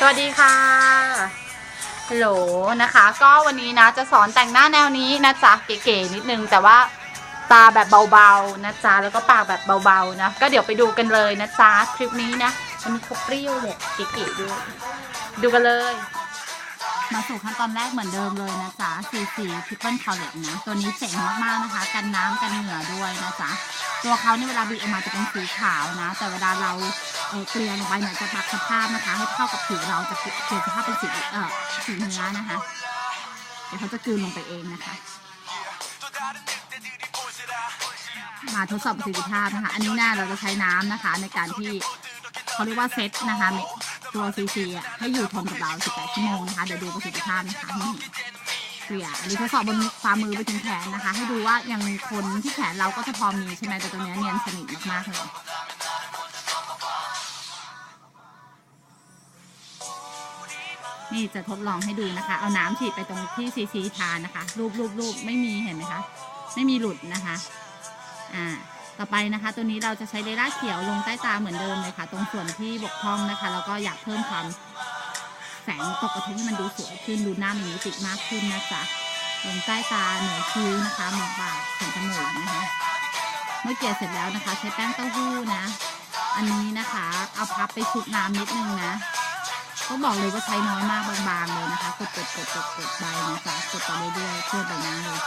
สวัสดีค่ะฮัลโหลนะคะ ก็วันนี้นะจะสอนแต่งหน้าแนวนี้นะจ๊ะเก๋ๆนิดนึง แต่ว่าตาแบบเบาๆนะจ๊ะแล้วก็ปากแบบเบาๆนะ ก็เดี๋ยวไปดูกันเลยนะจ๊ะคลิปนี้นะมันมีครบเปรี้ยวเลยเก๋ๆด้วยดูกันเลย มาสู่ขั้นตอนแรกเหมือนเดิมเลยนะจ๊ะสีสีทิปเปิลคอลเลตนะ ตัวนี้เจ๋งมากๆนะคะ กันน้ำกันเหงื่อด้วยนะจ๊ะตัวเขาเนี่ยเวลาบีบออกมาจะเป็นสีขาวนะ แต่เวลาเราเออเกลี่ยลงไปเนี่ยจะปรับสภาพนะคะ ให้เข้ากับผิวเราจะเปลี่ยนสภาพเป็นสีเออสีเนื้อนะคะเดี๋ยวเขาจะกลืนลงไปเองนะคะ มาทดสอบประสิทธิภาพนะคะ อันนี้หน้าเราจะใช้น้ำนะคะ ในการที่เขาเรียกว่าเซตนะคะ ตัวซีซีอะให้อยู่ทนกับเรา18ชั่วโมงนะคะ เดี๋ยวดูประสิทธิภาพนะคะนี่เกลี่ยอันนี้ทดสอบบนฝ่ามือไปถึงแขนนะคะ ให้ดูว่ายังคนที่แขนเราก็จะพอมีใช่ไหมแต่ตัวเนี้ยเนียนสนิทมากๆเลยนี่จะทดลองให้ดูนะคะ เอาน้ำฉีดไปตรงที่ซีซีทานนะคะ รูปรูปรูปไม่มีเห็นไหมคะ ไม่มีหลุดนะคะ อ่า ต่อไปนะคะ ตัวนี้เราจะใช้เลล่าเขียวลงใต้ตาเหมือนเดิมเลยค่ะ ตรงส่วนที่บกพร่องนะคะ แล้วก็อยากเพิ่มความแสงตกกระทบให้มันดูสวยขึ้นดูหน้ามีมิติมากขึ้นนะจ๊ะลงใต้ตาเหนือคิ้วนะคะหมองปากถึงจมูกนะคะ เมื่อเกลี่ยเสร็จแล้วนะคะ ใช้แป้งเต้าหู้นะ อันนี้นะคะ เอาพับไปชุบน้ำนิดนึงนะก็บอกเลยว่าใช้น้อยมากบางๆเลยนะคะกดกดกดกดกดไปนะจ๊ะกดไปเรื่อยๆเพื่อใบหน้าเลย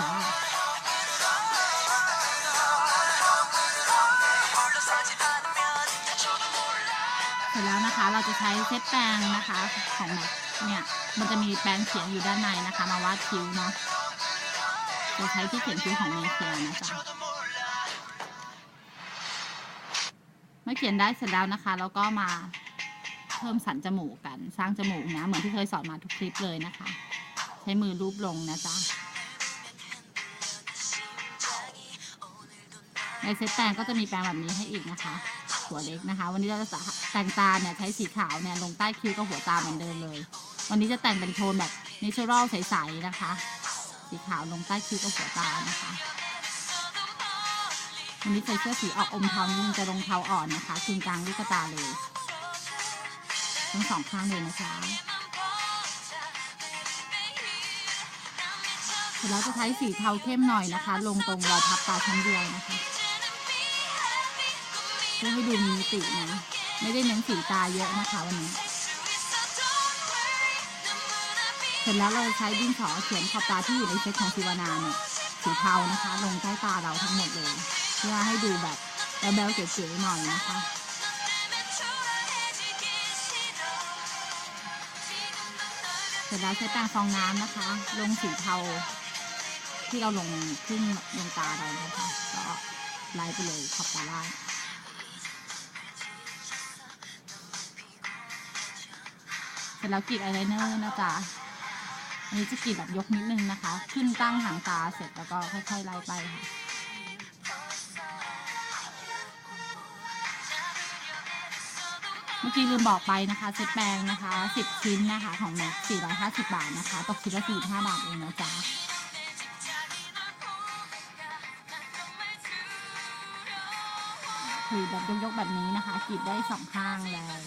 จะคะเราจะใช้เซตแปรงนะคะของแม็กเนี่ยมันจะมีแปรงเขียนอยู่ด้านในนะคะ มาวาดคิ้วเนาะจะใช้ที่เขียนคิ้วของเมเซียนะจ๊ะเมื่อเขียนได้เสร็จแล้วนะคะแล้วก็มาเพิ่มสันจมูกกันสร้างจมูกนะเหมือนที่เคยสอนมาทุกคลิปเลยนะคะ ใช้มือรูปลงนะจ๊ะ ในเซตแปรงก็จะมีแปรงแบบนี้ให้อีกนะคะหัวเล็กนะคะ วันนี้เราจะแต่งตาเนี่ยใช้สีขาวเนี่ยลงใต้คิ้วกับหัวตาเหมือนเดิมเลย วันนี้จะแต่งเป็นโทนแบบ natural ใสๆนะคะ สีขาวลงใต้คิ้วกับหัวตานะคะวันนี้ใส่เสื้อสีออกอมเทานิดนึงจะลงเทาอ่อนนะคะคืนกลางลูกตาเลยทั้งสองข้างเลยนะจ๊ะแล้วจะใช้สีเทาเข้มหน่อยนะคะ ลงตรงรอยพับตาชั้นเดียวนะคะ พื่อให้ดูมีมิตินะ ไม่ได้เน้นสีตาเยอะนะคะวันนี้ เสร็จแล้วเราใช้ดินสอเขียนขอบตาที่อยู่ในเซตของซิวานาเนี่ยสีเทานะคะ ลงใต้ตาเราทั้งหมดเลย เพื่อให้ดูแบบแบ๊วๆเก๋ๆหน่อยนะคะเสร็จแล้วใช้แป้งฟองน้ำนะคะ ลงสีเทา ที่เราลงขึ้นลงตาเรานะคะ ก็ไล่ไปเลยขอบตาล่าง สร็จแล้วกรีดอายไลเนอร์นะจ๊ะอันนี้จะกรีดแบบยกนิดนึงนะคะ ขึ้นตั้งหางตาเสร็จแล้วก็ค่อยๆไล่ไปค่ะเมื่อกี้ลืมบอกไปนะคะเซตแปรงนะคะ 10 ชิ้นนะคะของแม็ก450 บาทนะคะ ตกชิ้นละ45 บาทเองนะจ๊ะคือแบบยกๆแบบนี้นะคะกรีดได้สองข้างเลย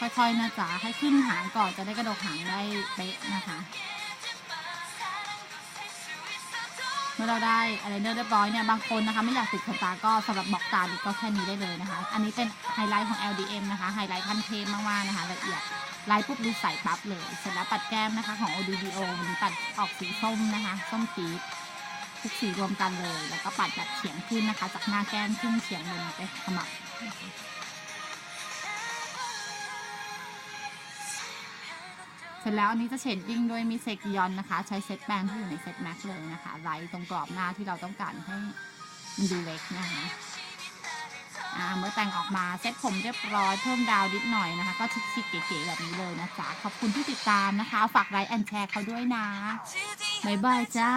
ค่อยๆนะจ๊ะให้ขึ้นหางก่อนจะได้กระดกหางได้เป๊ะนะคะ เมื่อเราได้อะไรเรียบร้อยเนี่ยบางคนนะคะไม่อยากติดขนตาก็สำหรับบอกตาดิก็แค่นี้ได้เลยนะคะ อันนี้เป็นไฮไลท์ของ LDM นะคะไฮไลท์ขั้นเทพมากๆนะคะละเอียดไลท์ปุ๊บดูใสปั๊บเลยเสร็จแล้วปัดแก้มนะคะของ ODDO วันนี้ปัดออกสีส้มนะคะส้มปี๊ดทุกสีรวมกันเลย แล้วก็ปัดแบบเฉียงขึ้นนะคะ จากหน้าแก้มขึ้นเฉียงบนไปขมับ เสร็จแล้วอันนี้จะเชดดิ้งด้วยมิเซกิยอนนะคะ ใช้เซตแปรงที่อยู่ในเซตแม็กเลยนะคะไลท์ตรงกรอบหน้าที่เราต้องการให้มันดูเล็กนะคะเมื่อแต่งออกมาเซ็ตผมเรียบร้อยเพิ่มดาวนิดหน่อยนะคะ ก็ชิคๆเก๋ๆแบบนี้เลยนะจ๊ะขอบคุณที่ติดตามนะคะ ฝากไลค์แอนแชร์เขาด้วยนะ บ๊ายบายจ้า